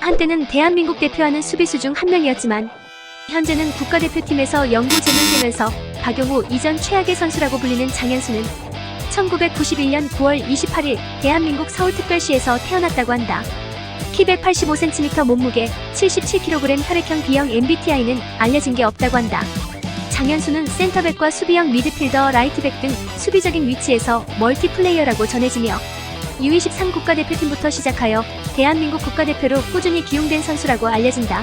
한때는 대한민국 대표하는 수비수 중 한 명이었지만 현재는 국가대표팀에서 영구 제명되면서 박용우 이전 최악의 선수라고 불리는 장현수는 1991년 9월 28일 대한민국 서울특별시에서 태어났다고 한다. 키 185cm 몸무게 77kg 혈액형 B형 MBTI는 알려진 게 없다고 한다. 장현수는 센터백과 수비형 미드필더 라이트백 등 수비적인 위치에서 멀티플레이어라고 전해지며 U23 국가대표팀부터 시작하여 대한민국 국가대표로 꾸준히 기용된 선수라고 알려진다.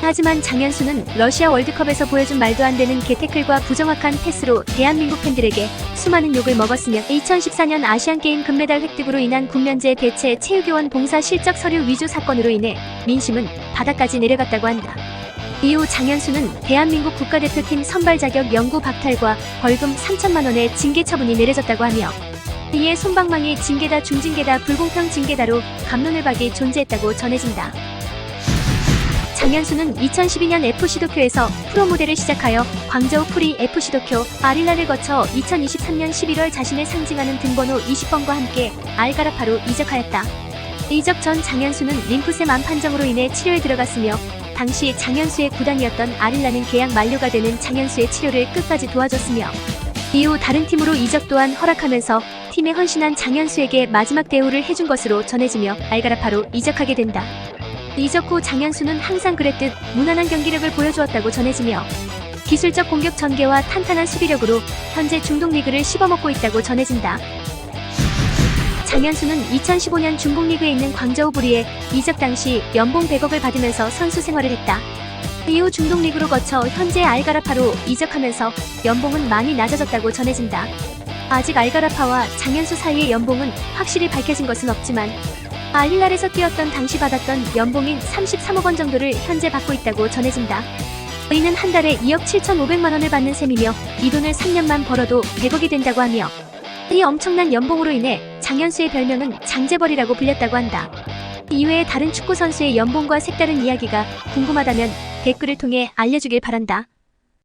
하지만 장현수는 러시아 월드컵에서 보여준 말도 안 되는 개태클과 부정확한 패스로 대한민국 팬들에게 수많은 욕을 먹었으며 2014년 아시안게임 금메달 획득으로 인한 군면제 대체 체육요원 봉사 실적 서류 위조 사건으로 인해 민심은 바닥까지 내려갔다고 한다. 이후 장현수는 대한민국 국가대표팀 선발 자격 영구 박탈과 벌금 3천만 원의 징계 처분이 내려졌다고 하며 이에 손방망이 징계다 중징계다 불공평 징계다로 감론을박이 존재했다고 전해진다. 장현수는 2012년 FC 도쿄에서 프로 모델을 시작하여 광저우 프리 FC 도쿄 아릴라를 거쳐 2023년 11월 자신을 상징하는 등번호 20번과 함께 알가라파로 이적하였다. 이적 전 장현수는 림프셈 암 판정으로 인해 치료에 들어갔으며 당시 장현수의 구단이었던 아릴라는 계약 만료가 되는 장현수의 치료를 끝까지 도와줬으며 이후 다른 팀으로 이적 또한 허락하면서 팀에 헌신한 장현수에게 마지막 대우를 해준 것으로 전해지며 알가라파로 이적하게 된다. 이적 후 장현수는 항상 그랬듯 무난한 경기력을 보여주었다고 전해지며 기술적 공격 전개와 탄탄한 수비력으로 현재 중동 리그를 씹어먹고 있다고 전해진다. 장현수는 2015년 중국 리그에 있는 광저우 부리에 이적 당시 연봉 100억을 받으면서 선수 생활을 했다. 이후 중동 리그로 거쳐 현재 알가라파로 이적하면서 연봉은 많이 낮아졌다고 전해진다. 아직 알가라파와 장현수 사이의 연봉은 확실히 밝혀진 것은 없지만 알릴랄에서 뛰었던 당시 받았던 연봉인 33억 원 정도를 현재 받고 있다고 전해진다. 이는 한 달에 2억 7,500만 원을 받는 셈이며 이 돈을 3년만 벌어도 100억이 된다고 하며 이 엄청난 연봉으로 인해 장현수의 별명은 장재벌이라고 불렸다고 한다. 이외에 다른 축구 선수의 연봉과 색다른 이야기가 궁금하다면 댓글을 통해 알려주길 바란다.